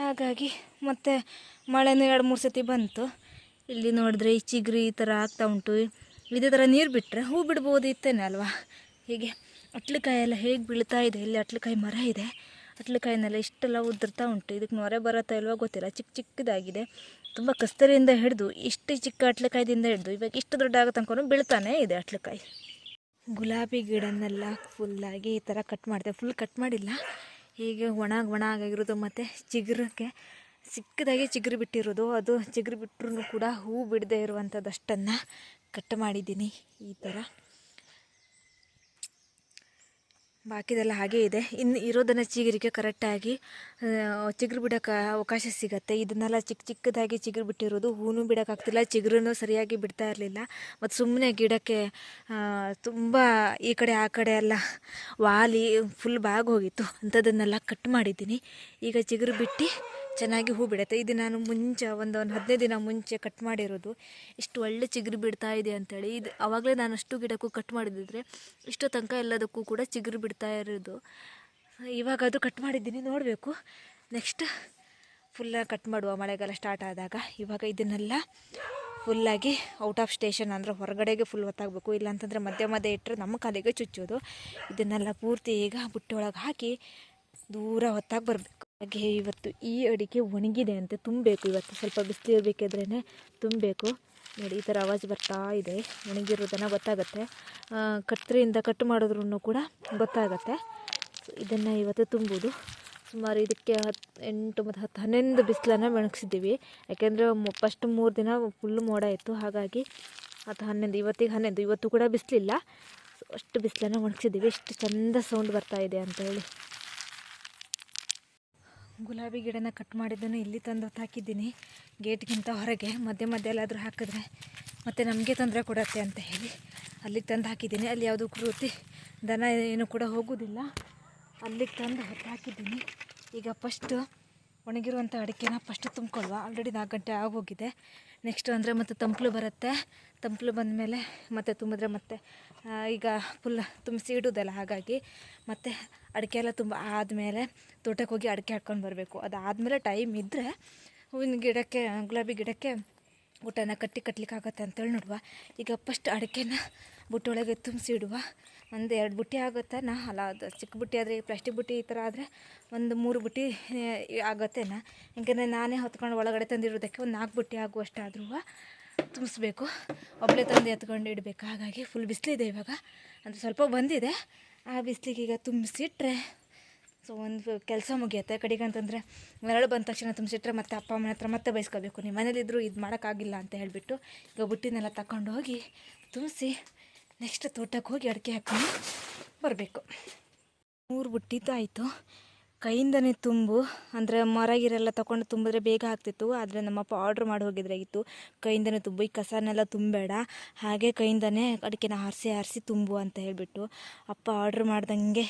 ಹಾಗಾಗಿ ಮತ್ತು ಮಳೆನೂ ಎರಡು ಮೂರು ಸತಿ ಬಂತು. ಇಲ್ಲಿ ನೋಡಿದ್ರೆ ಈ ಚಿಗುರು ಈ ಥರ ಆಗ್ತಾ ಉಂಟು. ಇದೇ ಥರ ನೀರು ಬಿಟ್ಟರೆ ಹೂ ಬಿಡ್ಬೋದು ಇತ್ತೇನೆ ಅಲ್ವಾ? ಹೀಗೆ ಅಟ್ಲಕಾಯಿ ಎಲ್ಲ ಹೇಗೆ ಬೀಳ್ತಾ ಇದೆ, ಇಲ್ಲಿ ಅಟ್ಲಕಾಯಿ ಮರ ಇದೆ. ಅಟ್ಲಕಾಯಿನೆಲ್ಲ ಇಷ್ಟೆಲ್ಲ ಉದುರ್ತಾ ಉಂಟು. ಇದಕ್ಕೆ ನೊರೆ ಬರುತ್ತಾ ಇಲ್ವೋ ಗೊತ್ತಿಲ್ಲ. ಚಿಕ್ಕ ಚಿಕ್ಕದಾಗಿದೆ. ತುಂಬ ಕಸ್ತರಿಯಿಂದ ಹಿಡಿದು, ಇಷ್ಟು ಚಿಕ್ಕ ಅಟ್ಲಕಾಯ್ದಿಂದ ಹಿಡಿದು, ಇವಾಗ ಇಷ್ಟು ದೊಡ್ಡ ಆಗೋ ತನಕ ಬೀಳ್ತಾನೇ ಇದೆ ಅಟ್ಲಕಾಯಿ. ಗುಲಾಬಿ ಗಿಡನೆಲ್ಲ ಫುಲ್ಲಾಗಿ ಈ ಥರ ಕಟ್ ಮಾಡಿದೆ. ಫುಲ್ ಕಟ್ ಮಾಡಿಲ್ಲ. ಹೀಗೆ ಒಣ ಒಣ ಆಗಿರೋದು ಮತ್ತು ಚಿಗುರಕ್ಕೆ ಚಿಕ್ಕದಾಗಿ ಚಿಗುರು ಬಿಟ್ಟಿರೋದು. ಅದು ಚಿಗುರು ಬಿಟ್ಟರು ಕೂಡ ಹೂ ಬಿಡದೇ ಇರುವಂಥದ್ದಷ್ಟನ್ನು ಕಟ್ ಮಾಡಿದ್ದೀನಿ ಈ ಥರ. ಬಾಕಿದೆಲ್ಲ ಹಾಗೇ ಇದೆ. ಇನ್ನು ಇರೋದನ್ನು ಚಿಗುರಿಗೆ ಕರೆಕ್ಟಾಗಿ ಚಿಗುರು ಬಿಡೋಕೆ ಅವಕಾಶ ಸಿಗುತ್ತೆ. ಇದನ್ನೆಲ್ಲ ಚಿಕ್ಕ ಚಿಕ್ಕದಾಗಿ ಚಿಗುರು ಬಿಟ್ಟಿರೋದು ಹೂನು ಬಿಡೋಕ್ಕಾಗ್ತಿಲ್ಲ ಚಿಗುರನ್ನು ಸರಿಯಾಗಿ ಬಿಡ್ತಾ ಇರಲಿಲ್ಲ. ಮತ್ತು ಸುಮ್ಮನೆ ಗಿಡಕ್ಕೆ ತುಂಬ ಈ ಕಡೆ ಆ ಕಡೆ ಎಲ್ಲ ವಾಲಿ, ಫುಲ್ ಬಾಗಿ ಹೋಗಿತ್ತು. ಅಂಥದ್ದನ್ನೆಲ್ಲ ಕಟ್ ಮಾಡಿದ್ದೀನಿ. ಈಗ ಚಿಗುರು ಬಿಟ್ಟು ಚೆನ್ನಾಗಿ ಹೂ ಬಿಡುತ್ತೆ. ಇದು ನಾನು ಮುಂಚೆ, ಒಂದು ಒಂದು ಹದಿನೈದು ದಿನ ಮುಂಚೆ ಕಟ್ ಮಾಡಿರೋದು. ಇಷ್ಟು ಒಳ್ಳೆ ಚಿಗುರು ಬಿಡ್ತಾ ಇದೆ ಅಂತೇಳಿ ಇದು ಆವಾಗಲೇ ನಾನು ಅಷ್ಟು ಗಿಡಕ್ಕೂ ಕಟ್ ಮಾಡಿದ್ರೆ ಇಷ್ಟು ತನಕ ಎಲ್ಲದಕ್ಕೂ ಕೂಡ ಚಿಗುರು ಬಿಡ್ತಾ ಇರೋದು. ಇವಾಗ ಅದು ಕಟ್ ಮಾಡಿದ್ದೀನಿ, ನೋಡಬೇಕು. ನೆಕ್ಸ್ಟ್ ಫುಲ್ಲ ಕಟ್ ಮಾಡುವ ಮಳೆಗಾಲ ಸ್ಟಾರ್ಟ್ ಆದಾಗ. ಇವಾಗ ಇದನ್ನೆಲ್ಲ ಫುಲ್ಲಾಗಿ ಔಟ್ ಆಫ್ ಸ್ಟೇಷನ್ ಅಂದರೆ ಹೊರಗಡೆಗೆ ಫುಲ್ ಹೊತ್ತಾಗಬೇಕು ಇಲ್ಲಾಂತಂದರೆ ಮಧ್ಯ ಮಧ್ಯೆ ಇಟ್ಟರೆ ನಮ್ಮ ಕಾಲಿಗೆ ಚುಚ್ಚೋದು. ಇದನ್ನೆಲ್ಲ ಪೂರ್ತಿ ಈಗ ಬುಟ್ಟಿ ಒಳಗೆ ಹಾಕಿ ದೂರ ಹೊತ್ತಾಗಿ ಬರಬೇಕು. ಹಾಗೆ ಇವತ್ತು ಈ ಅಡಿಕೆ ಒಣಗಿದೆ ಅಂತೆ ತುಂಬಬೇಕು. ಇವತ್ತು ಸ್ವಲ್ಪ ಬಿಸಿಲು ತುಂಬಬೇಕು. ನೋಡಿ, ಈ ಥರ ಆವಾಜ್ ಬರ್ತಾ ಇದೆ. ಒಣಗಿರೋದನ್ನು ಗೊತ್ತಾಗುತ್ತೆ. ಕತ್ತರಿಯಿಂದ ಕಟ್ ಮಾಡಿದ್ರೂ ಕೂಡ ಗೊತ್ತಾಗತ್ತೆ. ಇದನ್ನು ಇವತ್ತು ತುಂಬೋದು. ಸುಮಾರು ಇದಕ್ಕೆ ಹತ್ತು ಎಂಟು ಮತ್ತು ಹತ್ತು ಹನ್ನೊಂದು ಬಿಸಿಲನ್ನು ಒಣಗಿಸಿದ್ದೀವಿ. ಯಾಕೆಂದರೆ ಫಸ್ಟ್ ಮೂರು ದಿನ ಫುಲ್ ಮೋಡ ಇತ್ತು. ಹಾಗಾಗಿ ಹತ್ತು ಹನ್ನೊಂದು, ಇವತ್ತಿಗೆ ಹನ್ನೊಂದು, ಇವತ್ತು ಕೂಡ ಬಿಸಿಲಿಲ್ಲ. ಅಷ್ಟು ಬಿಸಿಲನ್ನು ಒಣಗಿಸಿದ್ದೀವಿ. ಎಷ್ಟು ಚಂದ ಸೌಂಡ್ ಬರ್ತಾ ಇದೆ ಅಂತ ಹೇಳಿ ಗುಲಾಬಿ ಗಿಡನ ಕಟ್ ಮಾಡಿದ್ದನ್ನು ಇಲ್ಲಿ ತಂದು ಹಾಕಿದ್ದೀನಿ ಗೇಟ್ಗಿಂತ ಹೊರಗೆ. ಮಧ್ಯೆ ಮಧ್ಯೆ ಎಲ್ಲಾದರೂ ಹಾಕಿದ್ರೆ ಮತ್ತು ನಮಗೆ ತೊಂದರೆ ಕೊಡತ್ತೆ ಅಂತ ಹೇಳಿ ಅಲ್ಲಿಗೆ ತಂದು ಹಾಕಿದ್ದೀನಿ. ಅಲ್ಲಿ ಯಾವುದು ಕೃತಿ ದನ ಏನು ಕೂಡ ಹೋಗೋದಿಲ್ಲ. ಅಲ್ಲಿಗೆ ತಂದು ಹೊತ್ತು ಹಾಕಿದ್ದೀನಿ ಈಗ ಫಸ್ಟು ಒಣಗಿರುವಂಥ ಅಡಿಕೆನ ಫಸ್ಟ್ ತುಂಬಿಕೊಳ್ಳುವ ಆಲ್ರೆಡಿ ನಾಲ್ಕು ಗಂಟೆ ಆಗೋಗಿದೆ. ನೆಕ್ಸ್ಟ್ ಅಂದರೆ ಮತ್ತೆ ತಂಪಲು ಬರುತ್ತೆ. ತಂಪ್ಲು ಬಂದಮೇಲೆ ಮತ್ತೆ ತುಂಬಿದ್ರೆ ಮತ್ತೆ ಈಗ ಫುಲ್ ತುಂಬಿಸಿ ಇಡೋದಲ್ಲ ಹಾಗಾಗಿ ಮತ್ತೆ ಅಡಿಕೆ ಎಲ್ಲ ತುಂಬ ಆದಮೇಲೆ ತೋಟಕ್ಕೆ ಹೋಗಿ ಅಡಿಕೆ ಹಾಕ್ಕೊಂಡು ಬರಬೇಕು. ಅದಾದಮೇಲೆ ಟೈಮ್ ಇದ್ದರೆ ಹೂವಿನ ಗಿಡಕ್ಕೆ, ಗುಲಾಬಿ ಗಿಡಕ್ಕೆ ಊಟನ ಕಟ್ಟಿ ಕಟ್ಲಿಕ್ಕೆ ಆಗತ್ತೆ ಅಂತೇಳಿ ನೋಡುವ. ಈಗ ಫಸ್ಟ್ ಅಡಿಕೆನ ಬುಟ್ಟೊಳಗೆ ತುಂಬಿಸಿ ಇಡುವ. ಒಂದು ಎರಡು ಬುಟ್ಟಿ ಆಗುತ್ತೆ. ನಾ ಅಲ್ಲ, ಅದು ಚಿಕ್ಕ ಬುಟ್ಟಿ ಆದರೆ, ಪ್ಲಾಸ್ಟಿಕ್ ಬುಟ್ಟಿ ಈ ಥರ ಆದರೆ ಒಂದು ಮೂರು ಬುಟ್ಟಿ ನಾ. ಯಾಕೆಂದರೆ ನಾನೇ ಹೊತ್ಕೊಂಡು ಒಳಗಡೆ ತಂದಿರೋದಕ್ಕೆ ಒಂದು ನಾಲ್ಕು ಬುಟ್ಟಿ ಆಗುವಷ್ಟಾದ್ರೂ ತುಂಬಿಸ್ಬೇಕು. ಒಬ್ಬಳೇ ತಂದು ಎತ್ಕೊಂಡು ಇಡಬೇಕು. ಹಾಗಾಗಿ ಫುಲ್ ಬಿಸಿಲಿದೆ ಇವಾಗ. ಅಂದರೆ ಸ್ವಲ್ಪ ಬಂದಿದೆ. ಆ ಬಿಸಿಲಿಗೆ ಈಗ ತುಂಬಿಸಿಟ್ರೆ ಸೊ ಒಂದು ಕೆಲಸ ಮುಗಿಯುತ್ತೆ. ಕಡೆಗೆ ಅಂತಂದರೆ ನೆರಳು ಬಂದ ತಕ್ಷಣ ತುಂಬಿಸಿಟ್ರೆ ಮತ್ತೆ ಅಪ್ಪ, ಅಮ್ಮನ ಹತ್ರ ಮತ್ತೆ ಬಯಸ್ಕೋಬೇಕು ನೀವು ಮನೇಲಿದ್ದರೂ ಇದು ಮಾಡೋಕ್ಕಾಗಿಲ್ಲ ಅಂತ ಹೇಳಿಬಿಟ್ಟು ಈಗ ಬುಟ್ಟಿನೆಲ್ಲ ತಗೊಂಡು ಹೋಗಿ ತುಂಬಿಸಿ ನೆಕ್ಸ್ಟ್ ತೋಟಕ್ಕೆ ಹೋಗಿ ಅಡಿಕೆ ಹಾಕೊಂಡು ಬರಬೇಕು. ಮೂರು ಬುಟ್ಟಿದ್ದಾಯಿತು. ಕೈಯಿಂದನೇ ತುಂಬು. ಅಂದರೆ ಮರ ಗಿರೆಲ್ಲ ತೊಗೊಂಡು ತುಂಬಿದ್ರೆ ಬೇಗ ಆಗ್ತಿತ್ತು. ಆದರೆ ನಮ್ಮಪ್ಪ ಆರ್ಡ್ರ್ ಮಾಡಿ ಹೋಗಿದ್ರಾಗಿತ್ತು. ಕೈಯಿಂದನೇ ತುಂಬು. ಈ ಕಸನೆಲ್ಲ ತುಂಬಬೇಡ. ಹಾಗೆ ಕೈಯಿಂದನೇ ಅಡಿಕೆನ ಹಾರಿಸಿ ಆರಿಸಿ ತುಂಬು ಅಂತ ಹೇಳಿಬಿಟ್ಟು ಅಪ್ಪ ಆರ್ಡ್ರ್ ಮಾಡ್ದಂಗೆ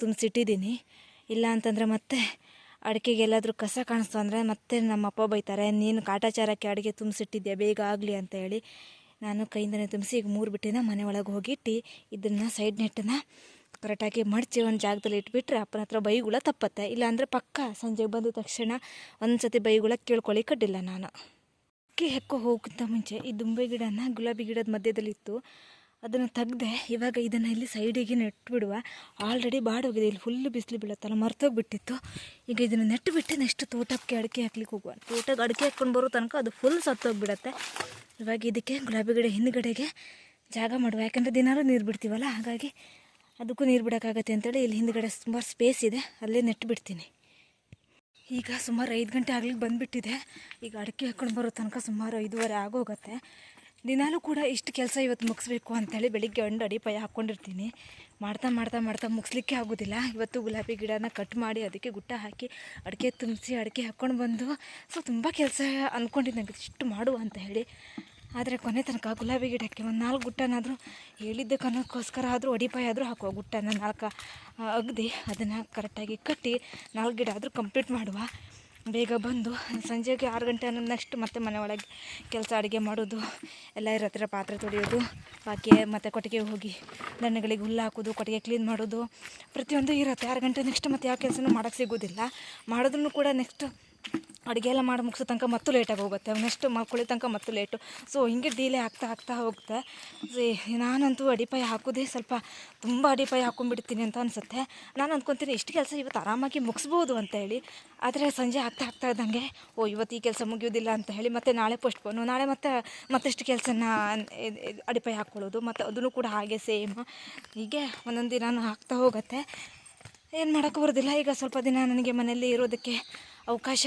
ತುಂಬಿಸಿಟ್ಟಿದ್ದೀನಿ. ಇಲ್ಲ ಅಂತಂದರೆ ಮತ್ತೆ ಅಡಿಕೆಗೆ ಎಲ್ಲಾದರೂ ಕಸ ಕಾಣಿಸ್ತು ಅಂದರೆ ಮತ್ತೆ ನಮ್ಮಪ್ಪ ಬೈತಾರೆ, ನೀನು ಕಾಟಾಚಾರಕ್ಕೆ ಅಡಿಗೆ ತುಂಬಿಸಿಟ್ಟಿದ್ಯಾ? ಬೇಗ ಆಗಲಿ ಅಂತ ಹೇಳಿ. ನಾನು ಕೈಯಿಂದನೇ ತುಂಬಿಸಿ ಈಗ ಮೂರು ಬಿಟ್ಟಿನ ಮನೆ ಒಳಗೆ ಹೋಗಿಟ್ಟು ಇದನ್ನು ಸೈಡ್ ನೆಟ್ಟನ್ನು ಕರೆಕ್ಟಾಗಿ ಮಡಚಿ ಒಂದು ಜಾಗದಲ್ಲಿ ಇಟ್ಬಿಟ್ರೆ ಅಪ್ಪನ ಹತ್ರ ಬೈಗುಳ ತಪ್ಪತ್ತೆ. ಇಲ್ಲಾಂದರೆ ಪಕ್ಕ ಸಂಜೆಗೆ ಬಂದ ತಕ್ಷಣ ಒಂದು ಸತಿ ಬೈಗುಳ ಕೇಳ್ಕೊಳ್ಳಿ ಕಡ್ಡಿಲ್ಲ ನಾನು. ಅಕ್ಕಿ ಹೆಕ್ಕೋ ಹೋಗೋಕ್ಕಿಂತ ಮುಂಚೆ ಈ ದುಂಬೆ ಗಿಡನ ಗುಲಾಬಿ ಗಿಡದ ಮಧ್ಯದಲ್ಲಿತ್ತು. ಅದನ್ನು ತೆಗ್ದೆ ಇವಾಗ ಇದನ್ನು ಇಲ್ಲಿ ಸೈಡಿಗೆ ನೆಟ್ಬಿಡುವ. ಆಲ್ರೆಡಿ ಬಾಡೋಗಿದೆ ಇಲ್ಲಿ ಫುಲ್ ಬಿಸಿಲು ಬೀಳುತ್ತಲ್ಲ, ಮರ್ತೋಗ್ಬಿಟ್ಟಿತ್ತು. ಈಗ ಇದನ್ನು ನೆಟ್ಟುಬಿಟ್ಟು ನೆಕ್ಸ್ಟ್ ತೋಟಕ್ಕೆ ಅಡಿಕೆ ಹಾಕ್ಲಿಕ್ಕೆ ಹೋಗುವ. ತೋಟಕ್ಕೆ ಅಡಿಕೆ ಹಾಕ್ಕೊಂಡು ಬರೋ ತನಕ ಅದು ಫುಲ್ ಸತ್ತೋಗ್ಬಿಡತ್ತೆ. ಇವಾಗ ಇದಕ್ಕೆ ಗುಲಾಬಿ ಗಿಡ ಹಿಂದ್ಗಡೆಗೆ ಜಾಗ ಮಾಡುವ. ಯಾಕಂದರೆ ದಿನಾಲೂ ನೀರು ಬಿಡ್ತೀವಲ್ಲ, ಹಾಗಾಗಿ ಅದಕ್ಕೂ ನೀರು ಬಿಡೋಕ್ಕಾಗತ್ತೆ ಅಂತೇಳಿ ಇಲ್ಲಿ ಹಿಂದ್ಗಡೆ ಸುಮಾರು ಸ್ಪೇಸ್ ಇದೆ, ಅಲ್ಲೇ ನೆಟ್ಟು ಬಿಡ್ತೀನಿ. ಈಗ ಸುಮಾರು ಐದು ಗಂಟೆ ಆಗ್ಲಿಕ್ಕೆ ಬಂದುಬಿಟ್ಟಿದೆ. ಈಗ ಅಡಿಕೆ ಹಾಕ್ಕೊಂಡು ಬರೋ ತನಕ ಸುಮಾರು ಐದೂವರೆ ಆಗೋಗುತ್ತೆ. ದಿನಾಲೂ ಕೂಡ ಇಷ್ಟು ಕೆಲಸ ಇವತ್ತು ಮುಗಿಸ್ಬೇಕು ಅಂತೇಳಿ ಬೆಳಿಗ್ಗೆ ಒಂದು ಅಡಿಪಾಯ ಹಾಕ್ಕೊಂಡಿರ್ತೀನಿ. ಮಾಡ್ತಾ ಮಾಡ್ತಾ ಮಾಡ್ತಾ ಮುಗಿಸ್ಲಿಕ್ಕೆ ಆಗೋದಿಲ್ಲ. ಇವತ್ತು ಗುಲಾಬಿ ಗಿಡನ ಕಟ್ ಮಾಡಿ ಅದಕ್ಕೆ ಗುಟ್ಟ ಹಾಕಿ ಅಡಿಕೆ ತುಂಬಿಸಿ ಅಡಿಕೆ ಹಾಕ್ಕೊಂಡು ಬಂದು, ಸೊ ತುಂಬ ಕೆಲಸ ಅಂದ್ಕೊಂಡಿದ್ದೆ ನಂಗೆ ಇಷ್ಟು ಮಾಡು ಅಂತ ಹೇಳಿ. ಆದರೆ ಕೊನೆ ತನಕ ಗುಲಾಬಿ ಗಿಡಕ್ಕೆ ಒಂದು ನಾಲ್ಕು ಗುಟ್ಟನಾದರೂ ಹೇಳಿದ್ದಕ್ಕೆ ಅನ್ನೋಕ್ಕೋಸ್ಕರ ಆದರೂ ಅಡಿಪಾಯ ಆದರೂ ಹಾಕುವ ಗುಟ್ಟನ ನಾಲ್ಕು ಅಗದಿ ಅದನ್ನು ಕರೆಕ್ಟಾಗಿ ಕಟ್ಟಿ ನಾಲ್ಕು ಗಿಡ ಆದರೂ ಕಂಪ್ಲೀಟ್ ಮಾಡುವ. ಬೇಗ ಬಂದು ಸಂಜೆಗೆ ಆರು ಗಂಟೆ ನೆಕ್ಸ್ಟ್ ಮತ್ತೆ ಮನೆ ಒಳಗೆ ಕೆಲಸ ಅಡುಗೆ ಮಾಡೋದು, ಎಲ್ಲ ಇರತ್ತಿರ ಪಾತ್ರೆ ತೊಳೆಯೋದು, ಬಾಕಿ ಮತ್ತು ಕೊಟ್ಟಿಗೆ ಹೋಗಿ ದನಗಳಿಗೆ ಹುಲ್ಲು ಹಾಕೋದು ಕೊಟ್ಟಿಗೆ ಕ್ಲೀನ್ ಮಾಡೋದು. ಪ್ರತಿಯೊಂದು ಇರುತ್ತೆ. ಆರು ಗಂಟೆ ನೆಕ್ಸ್ಟ್ ಮತ್ತೆ ಯಾವ ಕೆಲಸನೂ ಮಾಡೋಕ್ಕೆ ಸಿಗೋದಿಲ್ಲ ಮಾಡಿದ್ರೂ ಕೂಡ ನೆಕ್ಸ್ಟ್ ಅಡುಗೆ ಎಲ್ಲ ಮಾಡಿ ಮುಗಿಸೋ ತನಕ ಮತ್ತು ಲೇಟಾಗಿ ಹೋಗುತ್ತೆ. ನೆಕ್ಸ್ಟ್ ಮಕ್ಕಳ ತನಕ ಮತ್ತು ಲೇಟು ಸೊ ಹಿಂಗೆ ಡೀಲೇ ಆಗ್ತಾ ಆಗ್ತಾ ಹೋಗುತ್ತೆ. ನಾನಂತೂ ಅಡಿಪಾಯ ಹಾಕೋದೇ ಸ್ವಲ್ಪ ತುಂಬ ಅಡಿಪಾಯ ಹಾಕೊಂಡ್ಬಿಡ್ತೀನಿ ಅಂತ ಅನಿಸುತ್ತೆ. ನಾನು ಅಂದ್ಕೊತೀನಿ ಇಷ್ಟು ಕೆಲಸ ಇವತ್ತು ಆರಾಮಾಗಿ ಮುಗಿಸ್ಬೋದು ಅಂತ ಹೇಳಿ. ಆದರೆ ಸಂಜೆ ಆಗ್ತಾ ಆಗ್ತಾ ಇದ್ದಂಗೆ, ಓ, ಇವತ್ತು ಈ ಕೆಲಸ ಮುಗಿಯೋದಿಲ್ಲ ಅಂತ ಹೇಳಿ ಮತ್ತೆ ನಾಳೆ ಪೋಸ್ಟ್ಪೋನು ನಾಳೆ ಮತ್ತೆ ಮತ್ತಷ್ಟು ಕೆಲಸನ ಅಡಿಪಾಯ ಹಾಕ್ಕೊಳ್ಳೋದು ಮತ್ತು ಅದನ್ನು ಕೂಡ ಹಾಗೆ ಸೇಮ್ ಹೀಗೆ ಒಂದೊಂದು ದಿನ ಹಾಕ್ತಾ ಹೋಗುತ್ತೆ. ಏನು ಮಾಡೋಕ್ಕೆ ಬರೋದಿಲ್ಲ. ಈಗ ಸ್ವಲ್ಪ ದಿನ ನನಗೆ ಮನೆಯಲ್ಲಿ ಇರೋದಕ್ಕೆ ಅವಕಾಶ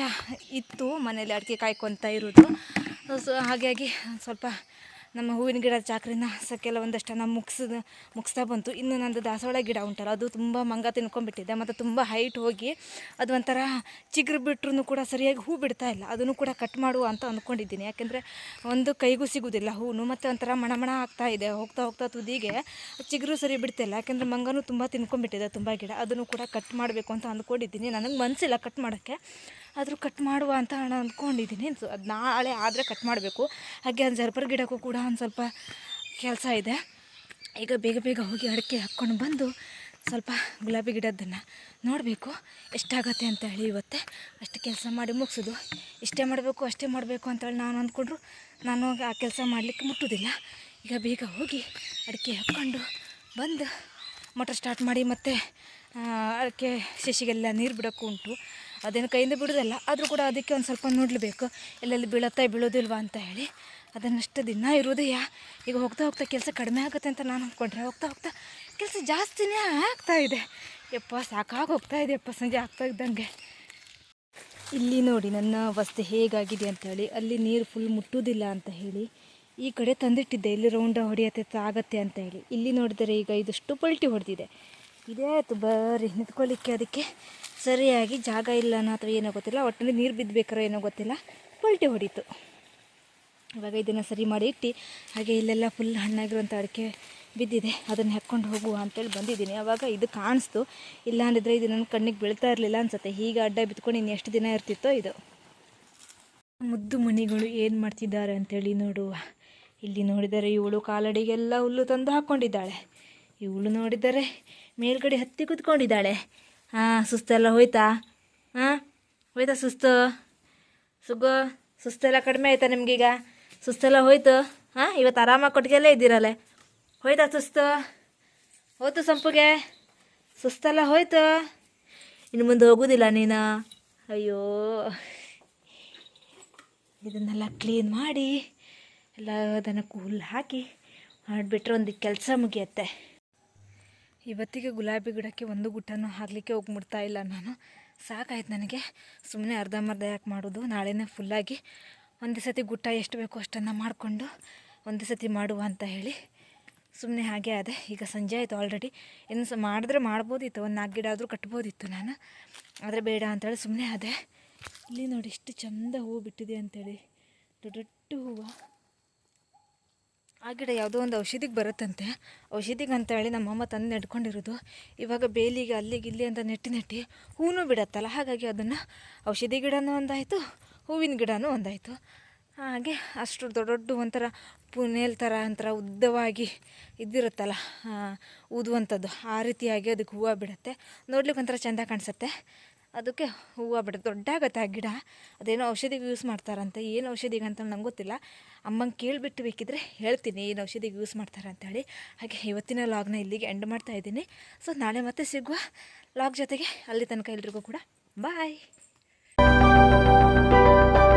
ಇತ್ತು ಮನೇಲಿ ಅಡಿಕೆ ಕಾಯ್ಕೊತ ಇರೋದು. ಸೊ ಹಾಗಾಗಿ ಸ್ವಲ್ಪ ನಮ್ಮ ಹೂವಿನ ಗಿಡ ಚಾಕ್ರಿನ ಸಕ್ಕೆಲ್ಲ ನಾವು ಮುಗಿಸಿದ, ಮುಗಿಸ್ತಾ ಬಂತು. ಇನ್ನು ನಂದು ದಾಸವಾಳ ಗಿಡ ಉಂಟಲ್ಲ, ಅದು ತುಂಬ ಮಂಗ ತಿನ್ಕೊಂಡ್ಬಿಟ್ಟಿದೆ. ಮತ್ತು ತುಂಬ ಹೈಟ್ ಹೋಗಿ ಅದು ಒಂಥರ ಚಿಗುರು ಬಿಟ್ರೂ ಕೂಡ ಸರಿಯಾಗಿ ಹೂ ಬಿಡ್ತಾ ಇಲ್ಲ. ಅದನ್ನು ಕೂಡ ಕಟ್ ಮಾಡುವ ಅಂತ ಅಂದ್ಕೊಂಡಿದ್ದೀನಿ ಯಾಕೆಂದರೆ ಒಂದು ಕೈಗೂ ಸಿಗೋದಿಲ್ಲ ಹೂವು ಮತ್ತು ಒಂಥರ ಮಣ ಆಗ್ತಾ ಇದೆ. ಹೋಗ್ತಾ ಹೋಗ್ತಾ ತುದಿಗೆ ಚಿಗುರು ಸರಿ ಬಿಡ್ತಿಲ್ಲ ಯಾಕೆಂದರೆ ಮಂಗನೂ ತುಂಬ ತಿನ್ಕೊಂಡ್ಬಿಟ್ಟಿದೆ ತುಂಬ ಗಿಡ. ಅದನ್ನು ಕೂಡ ಕಟ್ ಮಾಡಬೇಕು ಅಂತ ಅಂದ್ಕೊಂಡಿದ್ದೀನಿ ನನಗೆ ಮನಸ್ಸಿಲ್ಲ ಕಟ್ ಮಾಡೋಕ್ಕೆ. ಆದರೂ ಕಟ್ ಮಾಡುವ ಅಂತ ನಾನು ಅಂದ್ಕೊಂಡಿದ್ದೀನಿ ಅದು ನಾಳೆ ಆದರೆ ಕಟ್ ಮಾಡಬೇಕು. ಹಾಗೆ ಆ ಜರ್ಬರ್ ಗಿಡಕ್ಕೂ ಕೂಡ ಒಂದು ಸ್ವಲ್ಪ ಕೆಲಸ ಇದೆ. ಈಗ ಬೇಗ ಬೇಗ ಹೋಗಿ ಅಡಿಕೆ ಹಾಕ್ಕೊಂಡು ಬಂದು ಸ್ವಲ್ಪ ಗುಲಾಬಿ ಗಿಡದನ್ನು ನೋಡಬೇಕು, ಎಷ್ಟಾಗತ್ತೆ ಅಂತ ಹೇಳಿ ಇವತ್ತೆ ಅಷ್ಟು ಕೆಲಸ ಮಾಡಿ ಮುಗಿಸೋದು. ಇಷ್ಟೇ ಮಾಡಬೇಕು, ಅಷ್ಟೇ ಮಾಡಬೇಕು ಅಂತೇಳಿ ನಾನು ಅಂದ್ಕೊಂಡ್ರು, ನಾನು ಆ ಕೆಲಸ ಮಾಡಲಿಕ್ಕೆ ಮುಟ್ಟೋದಿಲ್ಲ. ಈಗ ಬೇಗ ಹೋಗಿ ಅಡಿಕೆ ಹಾಕ್ಕೊಂಡು ಬಂದು ಮೋಟ್ರ್ ಸ್ಟಾರ್ಟ್ ಮಾಡಿ ಮತ್ತೆ ಅಡಿಕೆ ಸಸಿಗೆಲ್ಲ ನೀರು ಬಿಡೋಕ್ಕೂ ಉಂಟು. ಅದೇನು ಕೈಯಿಂದ ಬಿಡೋದಲ್ಲ, ಆದರೂ ಕೂಡ ಅದಕ್ಕೆ ಒಂದು ಸ್ವಲ್ಪ ನೋಡಲೇಬೇಕು ಎಲ್ಲೆಲ್ಲಿ ಬೀಳತ್ತಾ, ಬೀಳೋದಿಲ್ವಾ ಅಂತ ಹೇಳಿ ಅದನ್ನಷ್ಟು ದಿನ ಇರೋದೆಯಾ ಈಗ ಹೋಗ್ತಾ ಹೋಗ್ತಾ ಕೆಲಸ ಕಡಿಮೆ ಆಗುತ್ತೆ ಅಂತ ನಾನು ಅಂದ್ಕೊಂಡ್ರೆ ಹೋಗ್ತಾ ಹೋಗ್ತಾ ಕೆಲಸ ಜಾಸ್ತಿನೇ ಆಗ್ತಾ ಇದೆ. ಯಪ್ಪ, ಸಾಕಾಗಿ ಹೋಗ್ತಾ ಇದೆಯಪ್ಪ ಸಂಜೆ ಆಗ್ತಾ ಇದ್ದಂಗೆ. ಇಲ್ಲಿ ನೋಡಿ, ನನ್ನ ಅವಸ್ಥೆ ಹೇಗಾಗಿದೆ ಅಂತ ಹೇಳಿ, ಅಲ್ಲಿ ನೀರು ಫುಲ್ ಮುಟ್ಟುವುದಿಲ್ಲ ಅಂತ ಹೇಳಿ, ಈ ಕಡೆ ತಂದಿಟ್ಟಿದ್ದೆ, ಇಲ್ಲಿ ರೌಂಡ ಹೊಡೆಯತ್ತೆ ಆಗತ್ತೆ ಅಂತ ಹೇಳಿ. ಇಲ್ಲಿ ನೋಡಿದರೆ ಈಗ ಇದಷ್ಟು ಪಲ್ಟಿ ಹೊಡೆದಿದೆ. ಇದೇ ಆಯಿತು ಬರೀ ನಿಂತ್ಕೊಳ್ಳಿಕ್ಕೆ ಅದಕ್ಕೆ. ಸರಿಯಾಗಿ ಜಾಗ ಇಲ್ಲ ಅಥವಾ ಏನೋ ಗೊತ್ತಿಲ್ಲ, ಒಟ್ಟಿನಲ್ಲಿ ನೀರು ಬಿದ್ದಬೇಕಾರೋ ಏನೋ ಗೊತ್ತಿಲ್ಲ, ಪಲ್ಟಿ ಹೊಡೀತು. ಇವಾಗ ಇದನ್ನು ಸರಿ ಮಾಡಿ ಇಟ್ಟು ಹಾಗೆ ಇಲ್ಲೆಲ್ಲ ಫುಲ್ ಹಣ್ಣಾಗಿರುವಂಥ ಅಡಿಕೆ ಬಿದ್ದಿದೆ. ಅದನ್ನು ಹಾಕ್ಕೊಂಡು ಹೋಗುವ ಅಂತೇಳಿ ಬಂದಿದ್ದೀನಿ. ಆವಾಗ ಇದು ಕಾಣಿಸ್ತು. ಇಲ್ಲ ಅಂದಿದ್ರೆ ಇದು ನನ್ನ ಕಣ್ಣಿಗೆ ಬೀಳ್ತಾ ಇರಲಿಲ್ಲ ಅನ್ಸುತ್ತೆ. ಹೀಗೆ ಅಡ್ಡ ಬಿತ್ಕೊಂಡು ಇನ್ನು ಎಷ್ಟು ದಿನ ಇರ್ತಿತ್ತೋ ಇದು. ಮುದ್ದು ಮಣಿಗಳು ಏನು ಮಾಡ್ತಿದ್ದಾರೆ ಅಂತೇಳಿ ನೋಡುವ. ಇಲ್ಲಿ ನೋಡಿದರೆ ಇವಳು ಕಾಲಡಿಗೆಲ್ಲ ಹುಲ್ಲು ತಂದು ಹಾಕ್ಕೊಂಡಿದ್ದಾಳೆ. ಇವಳು ನೋಡಿದರೆ ಮೇಲ್ಗಡೆ ಹತ್ತಿ ಕುತ್ಕೊಂಡಿದ್ದಾಳೆ. ಹಾಂ ಸುಸ್ತೆಲ್ಲ ಹೋಯ್ತಾ? ಹಾಂ ಹೋಯ್ತಾ ಸುಸ್ತು? ಸುಗೋ, ಸುಸ್ತೆಲ್ಲ ಕಡಿಮೆ ಆಯ್ತಾ ನಿಮ್ಗೀಗ? ಸುಸ್ತೆಲ್ಲ ಹೋಯ್ತು. ಹಾಂ, ಇವತ್ತು ಆರಾಮಾಗಿ ಕೊಟ್ಟಿಗೆಲ್ಲೇ ಇದ್ದೀರಲ್ಲ? ಹೋಯ್ತಾ ಸುಸ್ತು? ಹೋಯ್ತು ಸಂಪುಗೆ? ಸುಸ್ತೆಲ್ಲ ಹೋಯ್ತು. ಇನ್ನು ಮುಂದೆ ಹೋಗೋದಿಲ್ಲ ನೀನು. ಅಯ್ಯೋ. ಇದನ್ನೆಲ್ಲ ಕ್ಲೀನ್ ಮಾಡಿ, ಎಲ್ಲ ಅದನ್ನು ಕೂಲ್ ಹಾಕಿ ಮಾಡಿಬಿಟ್ರೆ ಒಂದು ಕೆಲಸ ಮುಗಿಯತ್ತೆ. ಇವತ್ತಿಗೆ ಗುಲಾಬಿ ಗಿಡಕ್ಕೆ ಒಂದು ಗುಟ್ಟನೂ ಹಾಕಲಿಕ್ಕೆ ಹೋಗ್ಬಿಡ್ತಾ ಇಲ್ಲ ನಾನು. ಸಾಕಾಯ್ತು ನನಗೆ. ಸುಮ್ಮನೆ ಅರ್ಧಂಬರ್ಧ ಯಾಕೆ ಮಾಡೋದು? ನಾಳೆನೇ ಫುಲ್ಲಾಗಿ ಒಂದೇ ಸತಿ ಗುಟ್ಟ ಎಷ್ಟು ಬೇಕೋ ಅಷ್ಟನ್ನು ಮಾಡಿಕೊಂಡು ಒಂದು ಸತಿ ಮಾಡುವ ಅಂತ ಹೇಳಿ ಸುಮ್ಮನೆ ಹಾಗೆ ಅದೇ ಈಗ ಸಂಜೆ ಆಯಿತು ಆಲ್ರೆಡಿ ಇನ್ನು ಸ ಮಾಡಿದ್ರೆ ಮಾಡ್ಬೋದಿತ್ತು. ಒಂದು ನಾಲ್ಕು ಗಿಡ ಆದರೂ ಕಟ್ಬೋದಿತ್ತು ನಾನು. ಆದರೆ ಬೇಡ ಅಂತೇಳಿ ಸುಮ್ಮನೆ ಅದೇ ಇಲ್ಲಿ ನೋಡಿ ಎಷ್ಟು ಚಂದ ಹೂವು ಬಿಟ್ಟಿದೆ ಅಂತೇಳಿ. ದೊಡ್ಡ ದೊಡ್ಡ ಹೂವು. ಆ ಗಿಡ ಯಾವುದೋ ಒಂದು ಔಷಧಿಗೆ ಬರುತ್ತಂತೆ. ಔಷಧಿಗೆ ಅಂತೇಳಿ ನಮ್ಮಮ್ಮ ತಂದು ನೆಡ್ಕೊಂಡಿರೋದು. ಇವಾಗ ಬೇಲಿಗೆ ಅಲ್ಲಿಗೆ ಇಲ್ಲಿ ಅಂತ ನೆಟ್ಟಿ ನೆಟ್ಟಿ ಹೂನೂ ಬಿಡತ್ತಲ್ಲ. ಹಾಗಾಗಿ ಅದನ್ನು ಔಷಧಿ ಗಿಡನೂ ಒಂದಾಯಿತು ಹೂವಿನ ಗಿಡನೂ ಒಂದಾಯಿತು. ಹಾಗೆ ಅಷ್ಟು ದೊಡ್ಡ ದೊಡ್ಡ ಒಂಥರ ಪುನೇಲ್ ಥರ ಒಂಥರ ಉದ್ದವಾಗಿ ಇದ್ದಿರುತ್ತಲ್ಲ ಊದುವಂಥದ್ದು. ಆ ರೀತಿಯಾಗಿ ಅದಕ್ಕೆ ಹೂವು ಬಿಡುತ್ತೆ. ನೋಡ್ಲಿಕ್ಕೆ ಒಂಥರ ಚೆಂದ ಕಾಣಿಸುತ್ತೆ. ಅದಕ್ಕೆ ಹೂವು ಬಿಡುತ್ತೆ ದೊಡ್ಡಾಗತ್ತೆ ಆ ಗಿಡ. ಅದೇನೋ ಔಷಧಿಗೆ ಯೂಸ್ ಮಾಡ್ತಾರಂತೆ. ಏನು ಔಷಧಿಗೆ ಅಂತ ನಂಗೆ ಗೊತ್ತಿಲ್ಲ. ಅಮ್ಮಂಗೆ ಕೇಳಿಬಿಟ್ಟು ಬೇಕಿದ್ರೆ ಹೇಳ್ತೀನಿ ಏನು ಔಷಧಿಗೆ ಯೂಸ್ ಮಾಡ್ತಾರೆ ಅಂತೇಳಿ. ಹಾಗೆ ಇವತ್ತಿನ ಲಾಗ್ನ ಇಲ್ಲಿಗೆ ಎಂಡ್ ಮಾಡ್ತಾ ಇದ್ದೀನಿ. ಸೊ ನಾಳೆ ಮತ್ತೆ ಸಿಗುವ ಲಾಗ್ ಜೊತೆಗೆ ಅಲ್ಲಿ ತನಕ ಎಲ್ರಿಗೂ ಕೂಡ. ಬಾಯ್ Thank you.